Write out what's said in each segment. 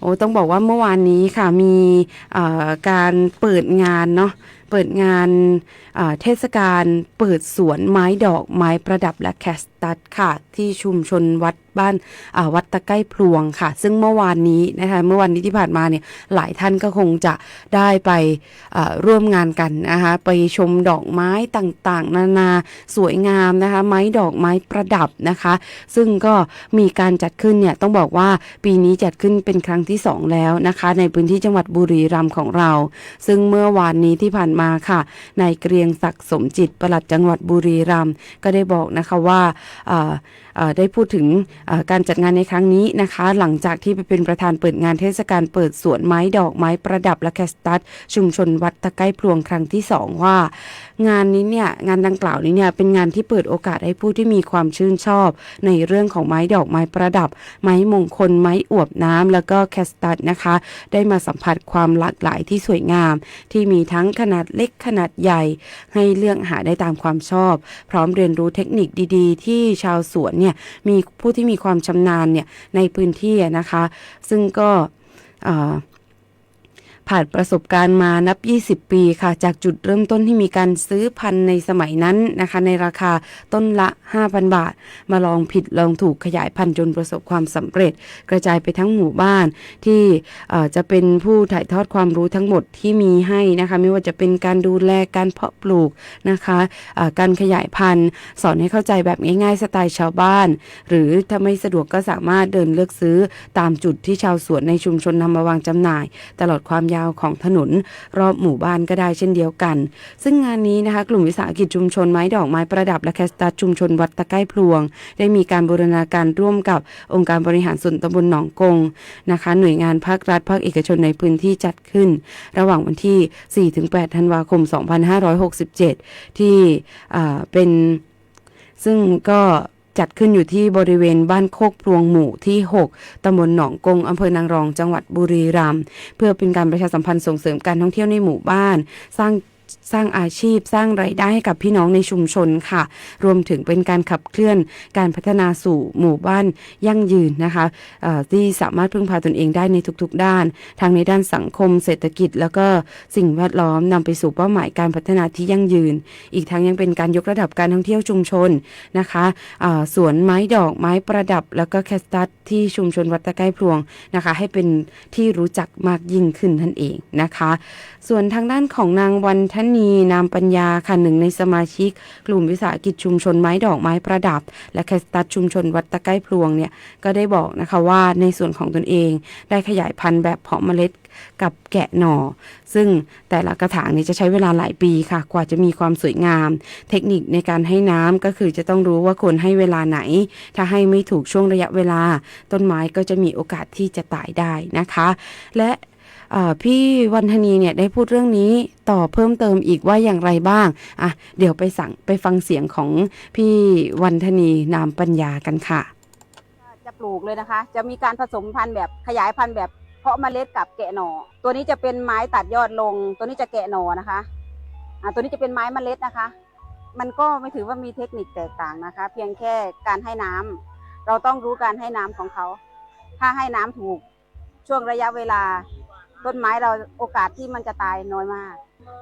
โอ้ต้องบอกว่าเมื่อวานนี้ค่ะมีการเปิดงานเนาะ เปิดงานเทศกาลเปิดสวนไม้ดอกไม้ประดับและแคสตัดค่ะ ที่ชุมชนวัดบ้านวัดตะไก้พลวงค่ะ ซึ่งเมื่อวานนี้นะคะเมื่อวันนี้ที่ผ่านมาเนี่ยหลายท่านก็คงจะได้ไปร่วมงานกันนะคะไปชมดอกไม้ต่างๆ นานาสวยงามนะคะไม้ดอกไม้ประดับนะคะ ซึ่งก็มีการจัดขึ้นเนี่ยต้องบอกว่าปีนี้จัดขึ้นเป็นครั้งที่ 2 แล้วนะคะ ในพื้นที่จังหวัดบุรีรัมย์ของเรา ซึ่งเมื่อวานนี้ที่ผ่านมาค่ะนายเกรียงศักดิ์สมจิตปลัดจังหวัดบุรีรัมย์ก็ได้บอกนะคะว่าได้พูดถึงการจัดงานในครั้งนี้นะคะ หลังจากที่ไปเป็นประธานเปิดงานเทศกาลเปิดสวนไม้ดอกไม้ประดับและแคสตัสชุมชนวัดตะไก้พลวงครั้งที่สองว่า งานนี้เนี่ยงานดังกล่าวนี้เนี่ยเป็นงานที่เปิดโอกาสให้ผู้ที่มีความชื่นชอบ ในเรื่องของไม้ดอกไม้ประดับ ไม้มงคลไม้อวบน้ำแล้วก็แคสตัดนะคะ ได้มาสัมผัสความหลากหลายที่สวยงาม ที่มีทั้งขนาดเล็กขนาดใหญ่ ให้เลือกหาได้ตามความชอบ พร้อมเรียนรู้เทคนิคดีๆ ที่ชาวสวนเนี่ยมีผู้ที่มีความชำนาญเนี่ยในพื้นที่นะคะ ซึ่งก็ ผ่านประสบการณ์มานับ 20 ปีค่ะ จากจุดเริ่มต้นที่มีการซื้อพันธุ์ในสมัยนั้นนะคะ ในราคาต้นละ 5,000 บาท มาลองผิดลองถูกขยายพันธุ์จนประสบความสำเร็จ กระจายไปทั้งหมู่บ้านที่จะเป็นผู้ถ่ายทอดความรู้ทั้งหมดที่มีให้นะคะ ไม่ว่าจะเป็นการดูแลการเพาะปลูกนะคะเอ่อการขยายพันธุ์ สอนให้เข้าใจแบบง่ายๆสไตล์ชาวบ้าน หรือถ้าไม่สะดวกก็สามารถเดินเลือกซื้อตามจุดที่ชาวสวนในชุมชนนำมาวางจำหน่าย ตลอดความยาวของถนน รอบหมู่บ้านก็ได้เช่นเดียวกัน ซึ่งงานนี้นะคะกลุ่มวิสาหกิจชุมชนไม้ดอกไม้ประดับและแคสตัสชุมชนวัดตะไก้พลวง ได้มีการบูรณาการร่วมกับองค์การบริหารส่วนตำบลหนองกงนะคะหน่วยงานภาครัฐภาคเอกชนในพื้นที่จัดขึ้น ระหว่างวันที่ 4-8 ธันวาคม 2567 ที่เป็นซึ่งก็ จัดขึ้นอยู่ที่บริเวณบ้านโคกพลวงหมู่ที่ 6 ตำบลหนองกง อำเภอนางรอง จังหวัดบุรีรัมย์ เพื่อเป็นการประชาสัมพันธ์ส่งเสริมการท่องเที่ยวในหมู่บ้าน สร้าง สร้างอาชีพสร้างไรายได้ให้กับพี่น้องในชุมชนค่ะ รวมถึงเป็นการขับเคลื่อนการพัฒนาสู่หมู่บ้านยั่งยืนนะคะที่สามารถพึ่งพาตนเองได้ในทุกๆ ด้านทั้งในด้านสังคม เศรษฐกิจ แล้วก็สิ่งแวดล้อมนำไปสู่เป้าหมายการพัฒนาที่ยั่งยืน อีกทั้งยังเป็นการยกระดับการท่องเที่ยวชุมชนนะคะสวนไม้ดอกไม้ประดับ แล้วก็แคสตัสที่ชุมชนวัดตะไก้พลวงนะคะ ให้เป็นที่รู้จักมากยิ่งขึ้นนั่นเองนะคะ ส่วนทางด้านของนางวันทนีนามปัญญาค่ะหนึ่งในสมาชิก กลุ่มวิสาหกิจชุมชนไม้ดอกไม้ประดับ และแคสตัสชุมชนวัดตะไก้พลวงเนี่ยก็ได้บอกนะคะว่าในส่วนของตนเอง ได้ขยายพันธุ์แบบเพาะเมล็ดกับแกะหน่อ ซึ่งแต่ละกระถางนี่จะใช้เวลาหลายปีค่ะ กว่าจะมีความสวยงาม เทคนิคในการให้น้ำก็คือจะต้องรู้ว่าควรให้เวลาไหน ถ้าให้ไม่ถูกช่วงระยะเวลา ต้นไม้ก็จะมีโอกาสที่จะตายได้นะคะ และ พี่วันธนีเนี่ยได้พูดเรื่องนี้ต่อเพิ่มเติมอีกว่าอย่างไรบ้างอะเดี๋ยวไปสั่งไปฟังเสียงของพี่วันธนีนามปัญญากันค่ะจะปลูกเลยนะคะ จะมีการผสมพันธุ์แบบขยายพันธุ์แบบเพาะเมล็ดกับแกะหน่อ ตัวนี้จะเป็นไม้ตัดยอดลง ตัวนี้จะแกะหน่อนะคะอ่าตัวนี้จะเป็นไม้เมล็ดนะคะ มันก็ไม่ถือว่ามีเทคนิคแตกต่างนะคะ เพียงแค่การให้น้ำเราต้องรู้การให้น้ำของเขา ถ้าให้น้ำถูกช่วงระยะเวลา ต้นไม้เราโอกาสที่มันจะตายน้อยมาก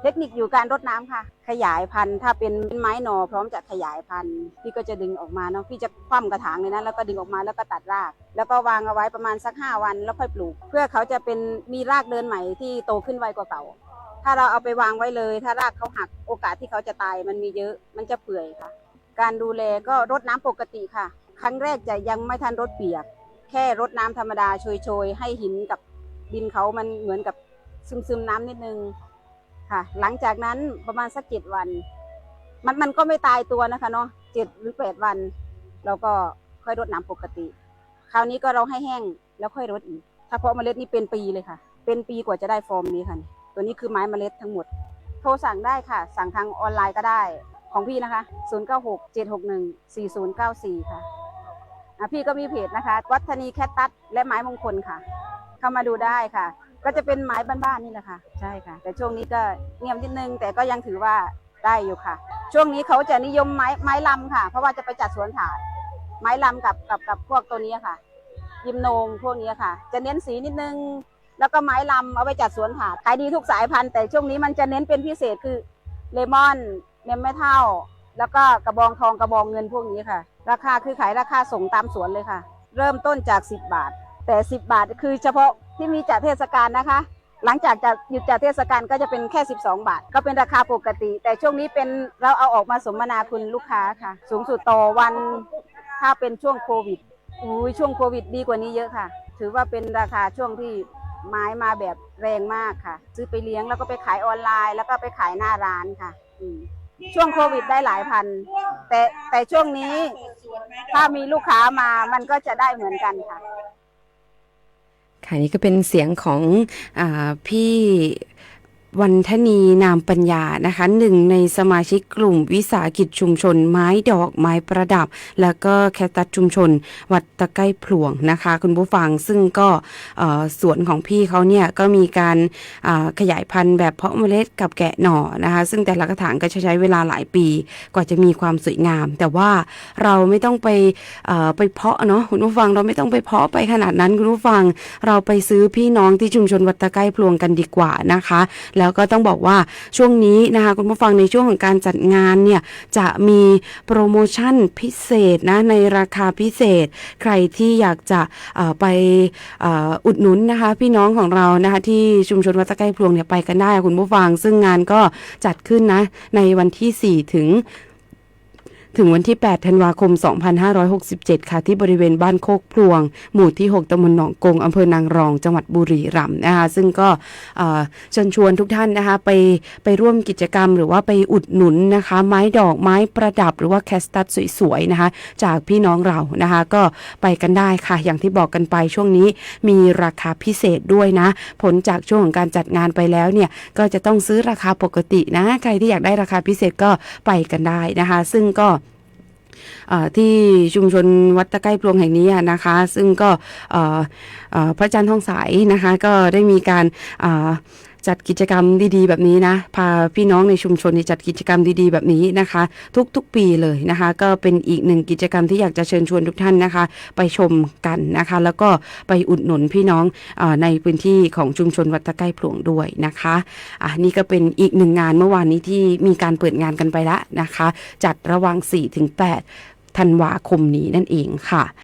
เทคนิคอยู่การรดน้ำค่ะ ขยายพันธุ์ถ้าเป็นไม้หนอพร้อมจะขยายพันธุ์พี่ก็จะดึงออกมาเนาะพี่จะคว่ำกระถางเลยนะแล้วก็ดึงออกมาแล้วก็ตัดราก แล้วก็วางเอาไว้ประมาณสักห้าวันแล้วค่อยปลูก เพื่อเขาจะเป็นมีรากเดินใหม่ที่โตขึ้นไวกว่าเก่าถ้าเราเอาไปวางไว้เลย ถ้ารากเขาหักโอกาสที่เขาจะตายมันมีเยอะมันจะเปื่อยค่ะ การดูแลก็รดน้ำปกติค่ะ ครั้งแรกจะยังไม่ทันรดเปียก แค่รดน้ำธรรมดาโชยๆให้หินกับ ดินเขามันเหมือนกับซึมๆน้ำนิดนึงค่ะ หลังจากนั้นประมาณสักเจ็ดวัน มันมันก็ไม่ตายตัวนะคะเนาะเจ็ดหรือแปดวัน เราก็ค่อยรดน้ำปกติ คราวนี้ก็เราให้แห้งแล้วค่อยรดอีกถ้าเพาะเมล็ดนี่เป็นปีเลยค่ะ เป็นปีกว่าจะได้ฟอร์มนี้ค่ะนี่ตัวนี้คือไม้เมล็ดทั้งหมด โทรสั่งได้ค่ะ สั่งทางออนไลน์ก็ได้ของพี่นะคะ 0 9 6 7 6 1 4 0 9 4 ค่ะพี่ก็มีเพจนะคะ วัฒนีแคตตัสและไม้มงคลค่ะ เข้ามาดูได้ค่ะ ก็จะเป็นไม้บ้านๆนี่แหละค่ะ ใช่ค่ะ แต่ช่วงนี้ก็เงียบนิดนึง แต่ก็ยังถือว่าได้อยู่ค่ะ ช่วงนี้เขาจะนิยมไม้ไม้ลำค่ะ เพราะว่าจะไปจัดสวนถาดไม้ลำกับกับกับพวกตัวนี้ค่ะ ยิมโนงพวกนี้ค่ะ จะเน้นสีนิดนึง แล้วก็ไม้ลำเอาไปจัดสวนถาดขายดีทุกสายพันธุ์แต่ช่วงนี้มันจะเน้นเป็นพิเศษคือเลมอนเมมไม่เท่า แล้วก็กระบองทองกระบองเงินพวกนี้ค่ะ ราคาคือขายราคาส่งตามสวนเลยค่ะ เริ่มต้นจาก 10 บาท แต่ 10 บาทคือเฉพาะที่มีจัดเทศกาลนะคะ หลังจากจะหยุดจัดเทศกาลก็จะเป็นแค่ 12 บาท ก็เป็นราคาปกติ แต่ช่วงนี้เป็นเราเอาออกมาสมนาคุณลูกค้าค่ะ สูงสุดต่อวันถ้าเป็นช่วงโควิดอุ้ยช่วงโควิดดีกว่านี้เยอะค่ะ ถือว่าเป็นราคาช่วงที่ไม้มาแบบแรงมากค่ะ ซื้อไปเลี้ยงแล้วก็ไปขายออนไลน์ แล้วก็ไปขายหน้าร้านค่ะอืมช่วงโควิดได้หลายพัน แต่แต่ช่วงนี้ถ้ามีลูกค้ามามันก็จะได้เหมือนกันค่ะ ค่ะนี่ก็เป็นเสียงของอพี่ วันทนีนามปัญญานะคะหนึ่งในสมาชิกกลุ่มวิสาหกิจชุมชน ไม้ดอกไม้ประดับ แล้วก็แคตัสชุมชน วัดตะไก้พลวงนะคะ คุณผู้ฟังซึ่งก็สวนของพี่เขาเนี่ยก็มีการขยายพันธุ์แบบเพาะเมล็ดกับแกะหน่อนะคะซึ่งแต่ละกระถางก็จะใช้เวลาหลายปี กว่าจะมีความสวยงาม แต่ว่าเราไม่ต้องไปไปเพาะเนาะคุณผู้ฟังเราไม่ต้องไปเพาะไปขนาดนั้นคุณผู้ฟังเราไปซื้อพี่น้องที่ชุมชนวัดตะไก้พลวงกันดีกว่านะคะ แล้วแล้วก็ต้องบอกว่าช่วงนี้นะคะคุณผู้ฟังในช่วงของการจัดงานเนี่ยจะมีโปรโมชั่นพิเศษนะในราคาพิเศษ ใครที่อยากจะไปอุดหนุนนะคะพี่น้องของเรานะคะที่ชุมชนวัดตะไก้พลวงเนี่ยไปกันได้คุณผู้ฟัง ซึ่งงานก็จัดขึ้นนะในวันที่ 4 ถึง ถึงวันที่ 8 ธันวาคม 2567 ค่ะที่บริเวณบ้านโคกพลวง หมู่ที่ 6ตำบลหนองกงอำเภอนางรอง จังหวัดบุรีรัมย์นะคะซึ่งก็เชิญชวนทุกท่านนะคะไปไปร่วมกิจกรรม หรือว่าไปอุดหนุนนะคะ ไม้ดอกไม้ประดับหรือว่าแคสตัสสวยๆนะคะจากพี่น้องเรานะคะก็ไปกันได้ค่ะ อย่างที่บอกกันไปช่วงนี้มีราคาพิเศษด้วยนะ ผลจากช่วงของการจัดงานไปแล้วเนี่ยก็จะต้องซื้อราคาปกตินะ ใครที่อยากได้ราคาพิเศษก็ไปกันได้นะคะ ซึ่งก็ ที่ชุมชนวัดตะไก้พลวงแห่งนี้นะคะ ซึ่งก็พระอาจันทร์ทองสายนะคะก็ได้มีการ จัดกิจกรรมดีๆ แบบนี้นะ พาพี่น้องในชุมชนที่จัดกิจกรรมดีๆ แบบนี้นะคะ ทุกๆปีเลยนะคะ ก็เป็นอีกหนึ่งกิจกรรมที่อยากจะเชิญชวนทุกท่านนะคะ ไปชมกันนะคะ แล้วก็ไปอุดหนุนพี่น้องอในพื้นที่ของชุมชนวัดตะไก้พลวงด้วยนะคะอะนี่ก็เป็นอีกหนึ่งงานเมื่อวานนี้ที่มีการเปิดงานกันไปแล้วนะคะ จัดระหว่าง4-8ธันวาคมนี้นั่นเองค่ะ